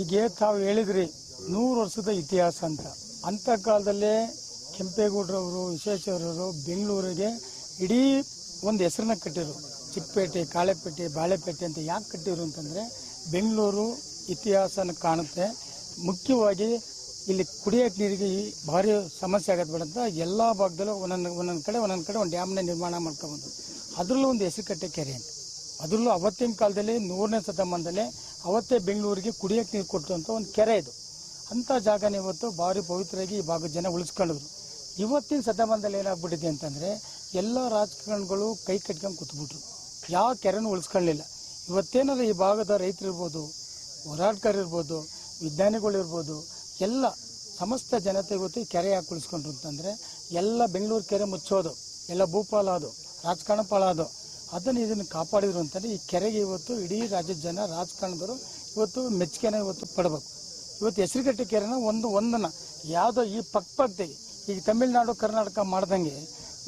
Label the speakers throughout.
Speaker 1: ಈಗ ತಾವು ಹೇಳಿದ್ರಿ, ನೂರು ವರ್ಷದ ಇತಿಹಾಸ ಅಂತ. ಅಂಥ ಕಾಲದಲ್ಲೇ ಕೆಂಪೇಗೌಡರವರು ವಿಶ್ವೇಶ್ವರವರು ಬೆಂಗಳೂರಿಗೆ ಇಡೀ ಒಂದು ಹೆಸರನ್ನ ಕಟ್ಟಿರು ಚಿಕ್ಕಪೇಟೆ, ಕಾಳೆಪೇಟೆ, ಬಾಳೆಪೇಟೆ ಅಂತ ಯಾಕೆ ಕಟ್ಟಿರು ಅಂತಂದರೆ, ಬೆಂಗಳೂರು ಇತಿಹಾಸನ ಕಾಣುತ್ತೆ. ಮುಖ್ಯವಾಗಿ ಇಲ್ಲಿ ಕುಡಿಯೋಕೆ ನೀರಿಗೆ ಭಾರಿ ಸಮಸ್ಯೆ ಆಗತ್ತೆ ಬೇಡ ಎಲ್ಲ ಭಾಗದಲ್ಲೂ ಒಂದೊಂದು ಒಂದೊಂದು ಕಡೆ ಒಂದೊಂದು ಕಡೆ ಒಂದು ಡ್ಯಾಮ್ನ ನಿರ್ಮಾಣ ಮಾಡ್ಕೊಬಂದು ಅದರಲ್ಲೂ ಒಂದು ಹೆಸರು ಕಟ್ಟೆ ಕೆರೆ ಅಂತ. ಅದರಲ್ಲೂ ಅವತ್ತಿನ ಕಾಲದಲ್ಲಿ ನೂರನೇ ಶತಮಾನದಲ್ಲಿ ಅವತ್ತೇ ಬೆಂಗಳೂರಿಗೆ ಕುಡಿಯೋಕೆ ನೀರು ಕೊಟ್ಟಂಥ ಒಂದು ಕೆರೆ ಇದು. ಅಂಥ ಜಾಗನ ಇವತ್ತು ಭಾರಿ ಪವಿತ್ರವಾಗಿ ಈ ಭಾಗದ ಜನ ಉಳಿಸ್ಕೊಂಡಿದ್ರು ಇವತ್ತಿನ ಶತಮಾನದಲ್ಲಿ ಏನಾಗ್ಬಿಟ್ಟಿದೆ ಅಂತಂದರೆ ಎಲ್ಲ ರಾಜಕಾರಣಿಗಳು ಕೈ ಕಟ್ಕೊಂಡು ಕೂತ್ಬಿಟ್ರು. ಯಾವ ಕೆರೆನೂ ಉಳಿಸ್ಕೊಳ್ಳಿಲ್ಲ. ಇವತ್ತೇನಾದ್ರೂ ಈ ಭಾಗದ ರೈತರಿರ್ಬೋದು, ಹೋರಾಟಗಾರ ಇರ್ಬೋದು ವಿಜ್ಞಾನಿಗಳಿರ್ಬೋದು ಎಲ್ಲ ಸಮಸ್ತ ಜನತೆ ಇವತ್ತು ಈ ಕೆರೆ ಯಾಕೆ ಉಳಿಸ್ಕೊಂಡ್ರು ಅಂತಂದರೆ ಎಲ್ಲ ಬೆಂಗಳೂರು ಕೆರೆ ಮುಚ್ಚೋದು, ಎಲ್ಲ ಭೂಪಾಲ ಅದು ರಾಜಕಾರಣ ಪಾಲ ಅದು ಅದನ್ನು ಇದನ್ನು ಕಾಪಾಡಿದ್ರು ಅಂತಂದರೆ ಈ ಕೆರೆಗೆ ಇವತ್ತು ಇಡೀ ರಾಜ್ಯದ ಜನ ರಾಜಕಾರಣದವರು ಇವತ್ತು ಮೆಚ್ಚುಗೆನ ಇವತ್ತು ಪಡಬೇಕು. ಇವತ್ತು ಹೆಸರುಗಟ್ಟೆ ಕೆರೆನ ಒಂದು ಒಂದನ್ನು, ಯಾವುದೋ ಈ ಪಕ್ಕ ಪಕ್ಕದಾಗೆ ಈಗ ತಮಿಳುನಾಡು, ಕರ್ನಾಟಕ ಮಾಡ್ದಂಗೆ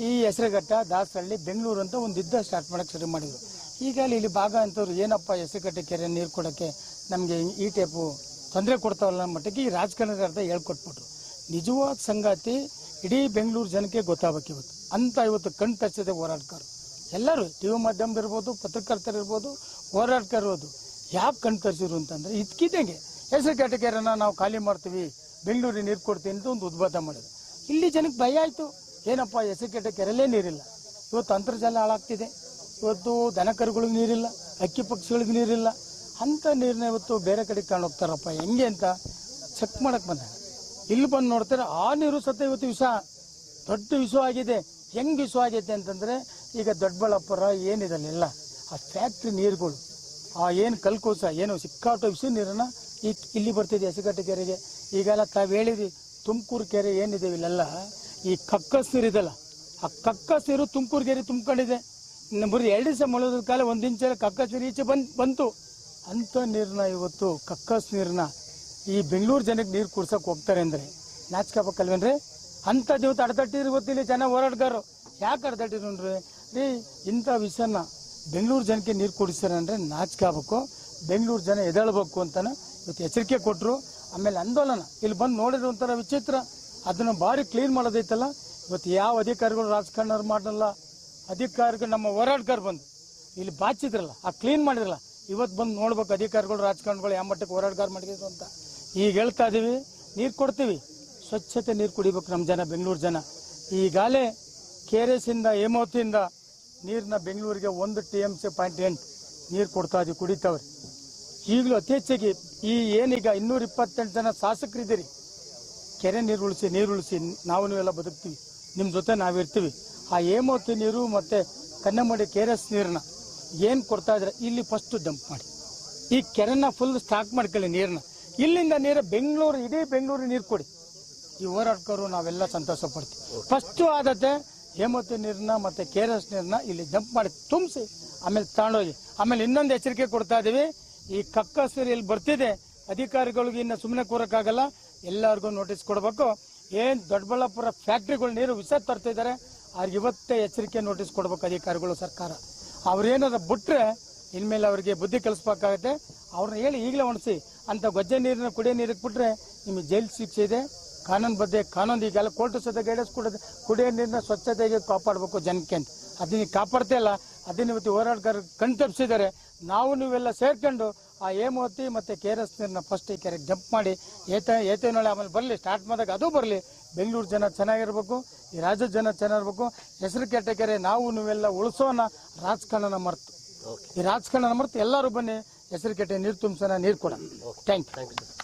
Speaker 1: ಈ ಹೆಸರುಘಟ್ಟ, ದಾಸರಳ್ಳಿ, ಬೆಂಗಳೂರು ಅಂತ ಒಂದು ಯುದ್ಧ ಸ್ಟಾರ್ಟ್ ಮಾಡೋಕ್ಕೆ ಶುರು ಮಾಡಿದ್ರು. ಈಗ ಅಲ್ಲಿ ಇಲ್ಲಿ ಭಾಗ ಅಂತವ್ರು ಏನಪ್ಪ ಹೆಸರುಗಟ್ಟೆ ಕೆರೆ ನೀರು ಕೊಡೋಕ್ಕೆ ನಮಗೆ ಈ ಟೈಪು ತೊಂದರೆ ಕೊಡ್ತಾವಲ್ಲ ಮಟ್ಟಿಗೆ ಈ ರಾಜಕಾರಣದ ಅರ್ಧ ಹೇಳ್ಕೊಟ್ಬಿಟ್ರು. ನಿಜವಾದ ಸಂಗಾತಿ ಇಡೀ ಬೆಂಗಳೂರು ಜನಕ್ಕೆ ಗೊತ್ತಾಗಬೇಕು ಇವತ್ತು. ಅಂತ ಇವತ್ತು ಕಣ್ ತರಿಸಿದೆ ಹೋರಾಟಗಾರರು. ಎಲ್ಲರೂ ಟಿ ವಿ ಮಾಧ್ಯಮದಿರ್ಬೋದು ಪತ್ರಕರ್ತರಿರ್ಬೋದು ಇರ್ಬೋದು ಯಾಕೆ ಕಣ್ ತರಿಸಿರು ಅಂತಂದರೆ ಇದಕ್ಕಿದ್ದಂಗೆ ಹೆಸರು ಕೆರೆನ ನಾವು ಖಾಲಿ ಮಾಡ್ತೀವಿ, ಬೆಂಗಳೂರಿಗೆ ನೀರು ಕೊಡ್ತೀನಿ ಅಂತ ಒಂದು ಉದ್ಬೋಧ ಮಾಡಿದ್ರು. ಇಲ್ಲಿ ಜನಕ್ಕೆ ಭಯ ಆಯಿತು. ಏನಪ್ಪ, ಹೆಸರು ಕೆಟ್ಟ ಕೆರೆಲೇ ನೀರಿಲ್ಲ. ಇವತ್ತು ಅಂತರ್ಜಲ ಹಾಳಾಗ್ತಿದೆ. ಇವತ್ತು ದನ ಕರುಗಳಿಗೆ ನೀರಿಲ್ಲ, ಅಕ್ಕಿ ಪಕ್ಷಿಗಳಿಗೆ ನೀರಿಲ್ಲ. ಅಂಥ ನೀರನ್ನ ಇವತ್ತು ಬೇರೆ ಕಡೆ ಕಾಣ್ ಹೋಗ್ತಾರಪ್ಪ. ಹೆಂಗೆ ಅಂತ ಚೆಕ್ ಮಾಡಕ್ಕೆ ಬಂದ. ಇಲ್ಲಿ ಬಂದು ನೋಡ್ತಾರೆ, ಆ ನೀರು ಸತ್ತ ಇವತ್ತು ವಿಷ. ದೊಡ್ಡ ವಿಷ ಆಗಿದೆ ಹೆಂಗೆ ವಿಷ ಆಗೈತೆ ಅಂತಂದ್ರೆ ಈಗ ದೊಡ್ಡಬಳ್ಳಾಪುರ ಏನಿದಲ್ಲೆಲ್ಲ ಆ ಫ್ಯಾಕ್ಟ್ರಿ ನೀರುಗಳು, ಆ ಏನು ಕಲ್ಕೋಸ, ಏನು ಸಿಕ್ಕಾಟು ವಿಷಯ ನೀರನ್ನ ಈ ಇಲ್ಲಿ ಬರ್ತಿದೆ ಹೆಸಗಟ್ಟೆ ಕೆರೆಗೆ. ಈಗೆಲ್ಲ ತಾವು ಹೇಳಿದ್ವಿ ತುಮಕೂರು ಕೆರೆ ಏನಿದೆ ಇಲ್ಲೆಲ್ಲ, ಈ ಕಕ್ಕಸ್ ನೀರು ಇದೆಲ್ಲ, ಆ ಕಕ್ಕಸ್ ನೀರು ತುಮಕೂರು ಕೆರೆ ತುಂಬ್ಕೊಂಡಿದೆ. ಬರೀ ಎರಡು ದಿವಸ ಮೊಳದ ಕಾಲ ಒಂದು ಇಂಚ ಕಕ್ಕಸ್ ನೀರು ಈಚೆ ಬಂದು, ಬಂತು. ಅಂಥ ನೀರನ್ನ ಇವತ್ತು ಕಕ್ಕಸ್ ನೀರನ್ನ ಈ ಬೆಂಗಳೂರು ಜನಕ್ಕೆ ನೀರು ಕುಡ್ಸೋಕೆ ಹೋಗ್ತಾರೆ ಅಂದ್ರೆ ನಾಚ್ಕೋಬೇಕಲ್ವೇನ್ರಿ ಅಂಥ ಇವತ್ತು ಅಡ್ದಟ್ಟಿದ್ರು ಗೊತ್ತಿಲ್ಲ ಜನ ಹೋರಾಟಗಾರರು. ಯಾಕೆ ಅಡ್ದಟ್ಟಿರೋನ್ರಿ ರೀ ಇಂಥ ವಿಷಯನ ಬೆಂಗಳೂರು ಜನಕ್ಕೆ ನೀರು ಕುಡಿಸ್ತಾರೆ ಅಂದ್ರೆ ನಾಚ್ಕೋಬೇಕು ಬೆಂಗಳೂರು ಜನ ಎದಳ್ಬೇಕು ಅಂತಾನೆ ಇವತ್ತು ಎಚ್ಚರಿಕೆ ಕೊಟ್ಟರು ಆಮೇಲೆ ಆಂದೋಲನ ಇಲ್ಲಿ ಬಂದು ನೋಡಿದ್ರೆ ಒಂಥರ ವಿಚಿತ್ರ, ಅದನ್ನು ಭಾರಿ ಕ್ಲೀನ್ ಮಾಡೋದೈತಲ್ಲ. ಇವತ್ತು ಯಾವ ಅಧಿಕಾರಿಗಳು ರಾಜಕಾರಣರು ಮಾಡಲ್ಲ. ಅಧಿಕಾರಿಗಳು ನಮ್ಮ ಹೋರಾಟಗಾರ ಬಂದು. ಇಲ್ಲಿ ಬಾಚಿದ್ರಲ್ಲ, ಆ ಕ್ಲೀನ್ ಮಾಡಿದ್ರಲ್ಲ. ಇವತ್ತು ಬಂದು ನೋಡ್ಬೇಕು ಅಧಿಕಾರಿಗಳು, ರಾಜಕಾರಣಿಗಳು ಯಾವ ಮಟ್ಟಕ್ಕೆ ಹೋರಾಟಗಾರ ಮಾಡಿದ್ರು ಅಂತ. ಈಗ ಹೇಳ್ತಾ ಇದ್ದೀವಿ ನೀರು ಕೊಡ್ತೀವಿ. ಸ್ವಚ್ಛತೆ ನೀರು ಕುಡಿಬೇಕು ನಮ್ಮ ಜನ, ಬೆಂಗಳೂರು ಜನ. ಈಗಾಲೇ ಕೆ ಆರ್ ಎಸ್ ಇಂದ ಹೇಮಾವತಿಯಿಂದ ನೀರನ್ನ ಬೆಂಗಳೂರಿಗೆ ಒಂದು ಟಿ ಎಂ ಸಿ ಪಾಯಿಂಟ್ ಎಂಟು ನೀರು ಕೊಡ್ತಾ ಇದ್ದೀವಿ, ಕುಡಿತಾವ್ರಿ. ಈಗಲೂ ಅತಿ ಹೆಚ್ಚಾಗಿ ಈ ಏನೀಗ ಇನ್ನೂರ ಇಪ್ಪತ್ತೆಂಟು ಜನ ಶಾಸಕರಿದ್ದೀರಿ. ಕೆರೆ ನೀರು ಉಳಿಸಿ ನೀರು ಉಳಿಸಿ, ನಾವು ನೀವೆಲ್ಲ ಬದುಕ್ತೀವಿ. ನಿಮ್ಮ ಜೊತೆ ನಾವಿರ್ತೀವಿ ಆ ಹೇಮಾವತಿ ನೀರು ಮತ್ತು ಕನ್ನಮಡಿ ಕೆ ಆರ್ ಎಸ್ ನೀರನ್ನ ಏನು ಕೊಡ್ತಾ ಇದ್ರೆ ಇಲ್ಲಿ ಫಸ್ಟು ಡಂಪ್ ಮಾಡಿ. ಈ ಕೆರೆನ ಫುಲ್ ಸ್ಟಾಕ್ ಮಾಡ್ಕೊಳ್ಳಿ ನೀರನ್ನ ಇಲ್ಲಿಂದ ನೀರು ಬೆಂಗಳೂರು, ಇಡೀ ಬೆಂಗಳೂರು ನೀರು ಕೊಡಿ. ಈ ಹೋರಾಟಕರು ನಾವೆಲ್ಲ ಸಂತೋಷ ಪಡ್ತೀವಿ. ಫಸ್ಟು ಆದತೆ ಹೇಮಾವತಿ ನೀರನ್ನ ಮತ್ತೆ ಕೆ ಆರ್ ಎಸ್ ನೀರನ್ನ ಇಲ್ಲಿ ಜಂಪ್ ಮಾಡಿ ತುಂಬಿಸಿ ಆಮೇಲೆ ತಗೊಂಡೋಗಿ ಆಮೇಲೆ ಇನ್ನೊಂದು ಎಚ್ಚರಿಕೆ ಕೊಡ್ತಾ ಇದ್ದೀವಿ ಈ ಕಕ್ಕಸೂರಿ ಇಲ್ಲಿ ಬರ್ತಿದೆ. ಅಧಿಕಾರಿಗಳಿಗೆ ಇನ್ನು ಸುಮ್ಮನೆ ಕೂರೋಕ್ಕಾಗಲ್ಲ. ಎಲ್ಲರಿಗೂ ನೋಟಿಸ್ ಕೊಡಬೇಕು. ಏನ್ ದೊಡ್ಡಬಳ್ಳಾಪುರ ಫ್ಯಾಕ್ಟ್ರಿಗಳು ನೀರು ವಿಷ ತರ್ತಿದ್ದಾರೆ ಅವ್ರಿಗೆ ಇವತ್ತೇ ಎಚ್ಚರಿಕೆ ನೋಟಿಸ್ ಕೊಡ್ಬೇಕು ಅಧಿಕಾರಿಗಳು ಸರ್ಕಾರ. ಅವ್ರೇನಾದ್ರು ಬಿಟ್ರೆ ಇನ್ಮೇಲೆ ಅವರಿಗೆ ಬುದ್ಧಿ ಕಲಿಸ್ಬೇಕಾಗತ್ತೆ. ಅವ್ರನ್ನ ಹೇಳಿ ಈಗಲೇ ಒಣಸಿ ಅಂತ ಗೊಜ್ಜೆ ನೀರನ್ನ ಕುಡಿಯೋ ನೀರಿಗೆ ಬಿಟ್ಟರೆ ನಿಮಗೆ ಜೈಲು ಶಿಕ್ಷೆ ಇದೆ. ಕಾನೂನು ಬದ್ಧ ಕಾನೂನು ಈಗೆಲ್ಲ ಕೋರ್ಟ್ ಸಹಿತ ಗೈಡೆನ್ಸ್ ಕೊಡೋದು ಕುಡಿಯೋ ನೀರನ್ನ ಸ್ವಚ್ಛತೆಗೆ ಕಾಪಾಡಬೇಕು ಜನಕ್ಕೆ ಅಂತ. ಅದನ್ನ ಕಾಪಾಡ್ತಾ ಇಲ್ಲ ಅದನ್ನ ಇವತ್ತು ಹೋರಾಟಗಾರರು ಕಣ್ತಪ್ಸಿದ್ದಾರೆ ನಾವು ನೀವೆಲ್ಲ ಸೇರ್ಕೊಂಡು ಆ ಹೇಮಾವತಿ ಮತ್ತೆ ಕೆ ಆರ್ ಎಸ್ ನೀರನ್ನ ಫಸ್ಟ್ ಈ ಕೆರೆಗೆ ಜಂಪ್ ಮಾಡಿ ಏತ ಏತೇನೊಳೆ ಆಮೇಲೆ ಬರಲಿ ಸ್ಟಾರ್ಟ್ ಮಾಡಿದಾಗ ಅದು ಬರಲಿ. ಬೆಂಗಳೂರು ಜನ ಚೆನ್ನಾಗಿರ್ಬೇಕು ಈ ರಾಜ್ಯದ ಜನ ಚೆನ್ನಾಗಿರ್ಬೇಕು. ಹೆಸರು ಕೆಟ್ಟ ಕೆರೆ ನಾವು ನೀವೆಲ್ಲ ಉಳಿಸೋಣ ರಾಜಕಾರಣನ ಮರ್ತು. ಈ ರಾಜಕಾರಣನ ಮರ್ತು ಎಲ್ಲರೂ ಬನ್ನಿ ಹೆಸರು ಕೆಟ್ಟ ನೀರು ತುಂಬಿಸೋಣ ನೀರು ಕೊಡ ಥ್ಯಾಂಕ್ ಯು